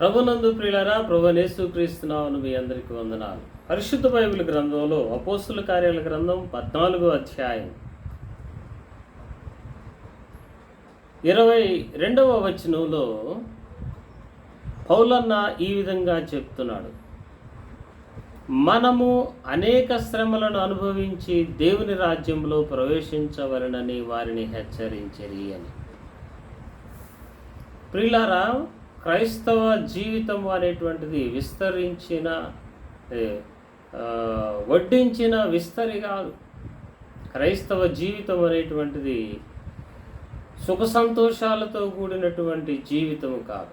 ప్రభునందు ప్రియులరా ప్రభునేసు క్రీస్తునామను మీ అందరికీ వందనాలు. పరిశుద్ధ బైబిల్ గ్రంథంలో అపోస్తుల కార్యాల గ్రంథం పద్నాలుగో అధ్యాయం. ఇరవై రెండవ వచనంలో పౌలన్న ఈ విధంగా చెప్తున్నాడు. మనము అనేక శ్రమలను అనుభవించి దేవుని రాజ్యంలో ప్రవేశించవలనని వారిని హెచ్చరించరి అని. ప్రియులారా క్రైస్తవ జీవితం అనేటువంటిది విస్తరించిన వడ్డించిన విస్తరి కాదు. క్రైస్తవ జీవితం అనేటువంటిది సుఖ సంతోషాలతో కూడినటువంటి జీవితం కాదు.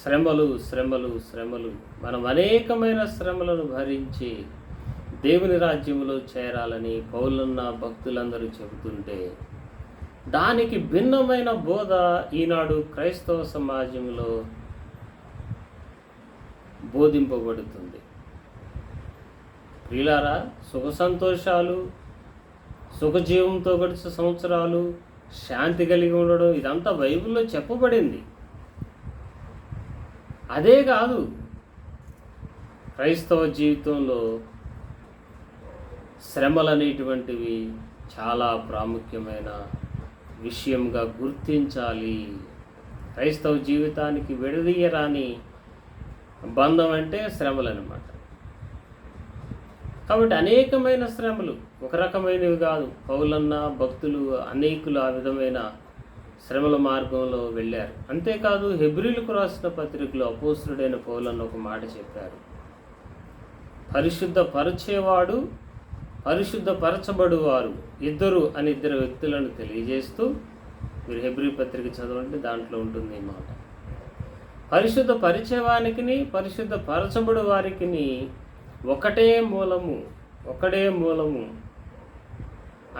శ్రమలు శ్రమలు శ్రమలు మనం అనేకమైన శ్రమలను భరించి దేవుని రాజ్యంలో చేరాలని పౌలున్న భక్తులందరూ చెబుతుంటే దానికి భిన్నమైన బోధ ఈనాడు క్రైస్తవ సమాజంలో బోధింపబడుతుంది. ప్రియులారా సుఖ సంతోషాలు సుఖజీవంతో గడిచే సంవత్సరాలు శాంతి కలిగి ఉండడం ఇదంతా బైబిల్లో చెప్పబడింది. అదే కాదు క్రైస్తవ జీవితంలో శ్రమలు అనేటువంటివి చాలా ప్రాముఖ్యమైన విషయంగా గుర్తించాలి. క్రైస్తవ జీవితానికి విడదీయరాని బంధం అంటే శ్రమలు అనమాట కాబట్టి అనేకమైన శ్రమలు ఒక రకమైనవి కాదు. పౌలన్న భక్తులు అనేకులు ఆ విధమైన శ్రమల మార్గంలో వెళ్ళారు. అంతేకాదు హెబ్రిలకు రాసిన పత్రికలో అపోసుడైన పౌలన్న ఒక మాట చెప్పారు. పరిశుద్ధ పరిచేవాడు పరిశుద్ధపరచబడువారు. ఇద్దరు అని ఇద్దరు వ్యక్తులను తెలియజేస్తూ మీరు హెబ్రి పత్రిక చదవండి దాంట్లో ఉంటుంది ఈ మాట. పరిశుద్ధ పరిచయవానికి పరిశుద్ధ పరచబడు వారికిని ఒకటే మూలము ఒకటే మూలము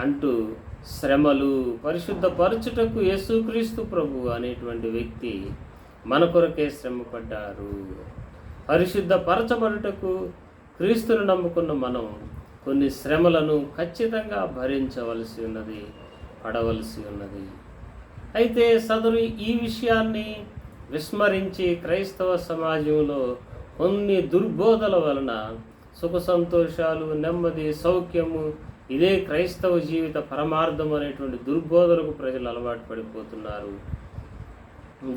అంటూ శ్రమలు పరిశుద్ధ పరచుటకు యేసుక్రీస్తు ప్రభు అనేటువంటి వ్యక్తి మన కొరకే శ్రమపడ్డారు. పరిశుద్ధ పరచబడుటకు క్రీస్తును నమ్ముకున్న మనం కొన్ని శ్రమలను ఖచ్చితంగా భరించవలసి ఉన్నది పడవలసి ఉన్నది. అయితే సదరు ఈ విషయాన్ని విస్మరించి క్రైస్తవ సమాజంలో కొన్ని దుర్బోధల వలన సుఖ సంతోషాలు నెమ్మది సౌఖ్యము ఇదే క్రైస్తవ జీవిత పరమార్థం అనేటువంటి దుర్బోధలకు ప్రజలు అలవాటు పడిపోతున్నారు.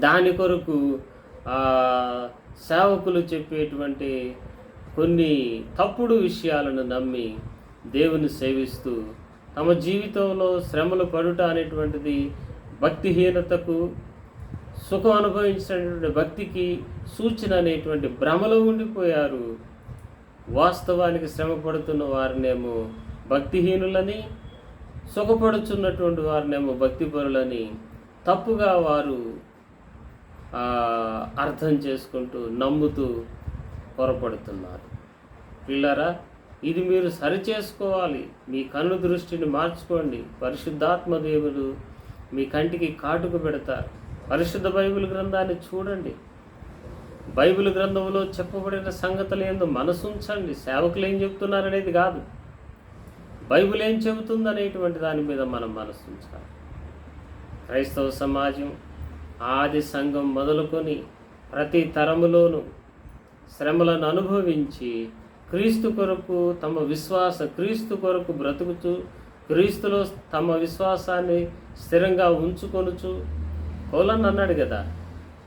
దాని కొరకు సేవకులు చెప్పేటువంటి కొన్ని తప్పుడు విషయాలను నమ్మి దేవుని సేవిస్తూ తమ జీవితంలో శ్రమలు పడుట అనేటువంటిది భక్తిహీనతకు సుఖం అనుభవించినటువంటి భక్తికి సూచన అనేటువంటి భ్రమలో ఉండిపోయారు. వాస్తవానికి శ్రమ పడుతున్న వారినేమో భక్తిహీనులని సుఖపడుచున్నటువంటి వారినేమో భక్తిపరులని తప్పుగా వారు అర్థం చేసుకుంటూ నమ్ముతూ పొరపడుతున్నారు. పిల్లరా ఇది మీరు సరిచేసుకోవాలి. మీ కన్ను దృష్టిని మార్చుకోండి. పరిశుద్ధాత్మ దేవుడు మీ కంటికి కాటుకు పెడతారు. పరిశుద్ధ బైబిల్ గ్రంథాన్ని చూడండి. బైబిల్ గ్రంథంలో చెప్పబడిన సంగతులు ఏందో మనసుంచండి. సేవకులు ఏం చెబుతున్నారనేది కాదు. బైబిల్ ఏం చెబుతుంది అనేటువంటి దాని మీద మనం మనసుంచాలి. క్రైస్తవ సమాజం ఆది సంఘం మొదలుకొని ప్రతి తరములోనూ శ్రమలను అనుభవించి క్రీస్తు కొరకు తమ విశ్వాస క్రీస్తు కొరకు బ్రతుకుతూ క్రీస్తులో తమ విశ్వాసాన్ని స్థిరంగా ఉంచుకొనుచు. కోలన్ అన్నాడు కదా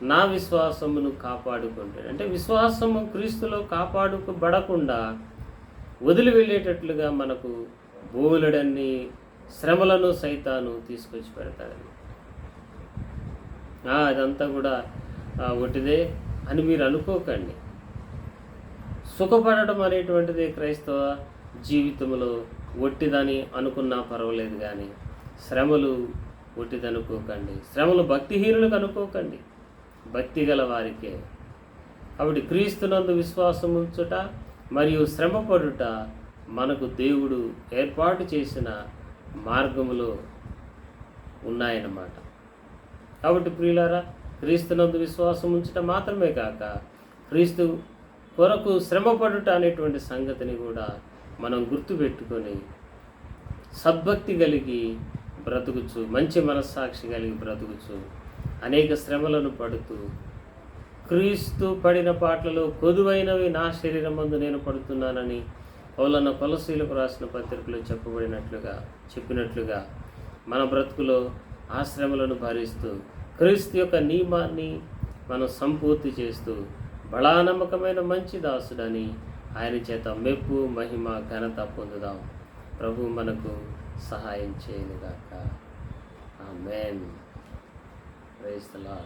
నా విశ్వాసమును కాపాడుకుంటే. అంటే విశ్వాసము క్రీస్తులో కాపాడుకోబడకుండా వదిలి వెళ్ళేటట్లుగా మనకు భూములడన్ని శ్రమలను సైతాను తీసుకొచ్చి పెడతాడని అదంతా కూడా ఆ, ఒకటిదే అని మీరు అనుకోకండి. సుఖపడటం అనేటువంటిది క్రైస్తవ జీవితంలో ఒట్టిదని అనుకున్నా పర్వాలేదు కానీ శ్రమలు ఒట్టిదనుకోకండి. శ్రమలు భక్తిహీనులకు అనుకోకండి. భక్తి గల వారికే. కాబట్టి క్రీస్తునందు విశ్వాసం ఉంచుట మరియు శ్రమపడుట మనకు దేవుడు ఏర్పాటు చేసిన మార్గములో ఉన్నాయన్నమాట. కాబట్టి ప్రియులారా క్రీస్తునందు విశ్వాసం ఉంచటం మాత్రమే కాక క్రీస్తు కొరకు శ్రమపడుట అనేటువంటి సంగతిని కూడా మనం గుర్తుపెట్టుకొని సద్భక్తి కలిగి బ్రతుకుచు మంచి మనస్సాక్షి కలిగి బ్రతుకుచు అనేక శ్రమలను పడుతూ క్రీస్తు పడిన పాటలలో కొదువైనవి నా శరీరం మందు నేను పడుతున్నానని పౌలన్న కొలసీలకు రాసిన పత్రికలో చెప్పబడినట్లుగా చెప్పినట్లుగా మన బ్రతుకులో ఆశ్రమలను భరిస్తూ క్రీస్తు యొక్క నియమాన్ని మనం సంపూర్తి చేస్తూ బళానమ్మకమైన మంచి దాసుడని ఆయన చేత మెప్పు మహిమ ఘనత పొందుదాం. ప్రభు మనకు సహాయం చేయనుగాక. ఆమెన్. Praise the